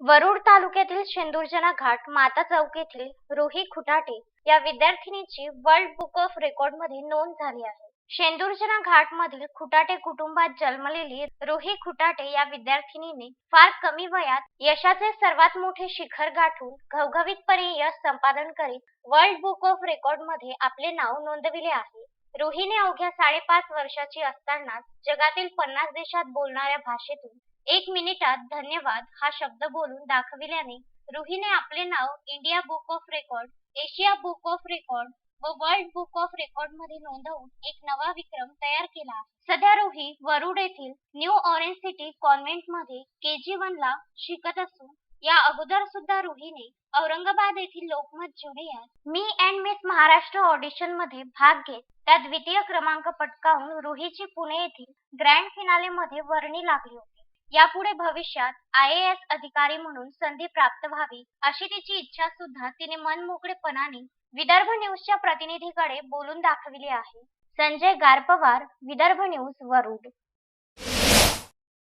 वरुड तालुक्यातील शेंदुर्जना घाट माता चौक येथील रुही खुटाटे या विद्यार्थिनीची वर्ल्ड बुक ऑफ रेकॉर्डमध्ये नोंद झाली आहे. शेंदुर्जना घाट मधील खुटाटे कुटुंबात जन्मलेली रुही खुटाटे या विद्यार्थिनीने फार कमी वयात यशाचे सर्वात मोठे शिखर गाठून घवघवीतपणे यश संपादन करीत वर्ल्ड बुक ऑफ रेकॉर्डमध्ये आपले नाव नोंदविले आहे. रुहीने अवघ्या साडेपाच वर्षाची असतानाच जगातील पन्नास देशात बोलणाऱ्या भाषेतून एक मिनिटात धन्यवाद हा शब्द बोलून दाखविल्याने रुहीने आपले नाव India book of record Asia book of record व वर्ल्ड बुक ऑफ रेकॉर्डमध्ये नोंदवून एक नवा विक्रम तयार केला सध्या रुही वरुड येथील न्यू ऑरेंज सिटी कॉन्व्हेंटमध्ये के जी वन ला शिकत असून या अगोदर सुद्धा रुहीने औरंगाबाद येथील Lokmat junior me and miss Maharashtra ऑडिशनमध्ये भाग घेत त्यात द्वितीय क्रमांक पटकावून रुहीची पुणे येथील ग्रँड फिनाले मध्ये वर्णी लागली होती. यापुढे भविष्यात आय ए एस अधिकारी म्हणून संधी प्राप्त व्हावी अशी तिची इच्छा सुद्धा तिने मनमोकळेपणाने विदर्भ न्यूजच्या प्रतिनिधीकडे बोलून दाखविली आहे. संजय गारपवार विदर्भ न्यूज वरुड.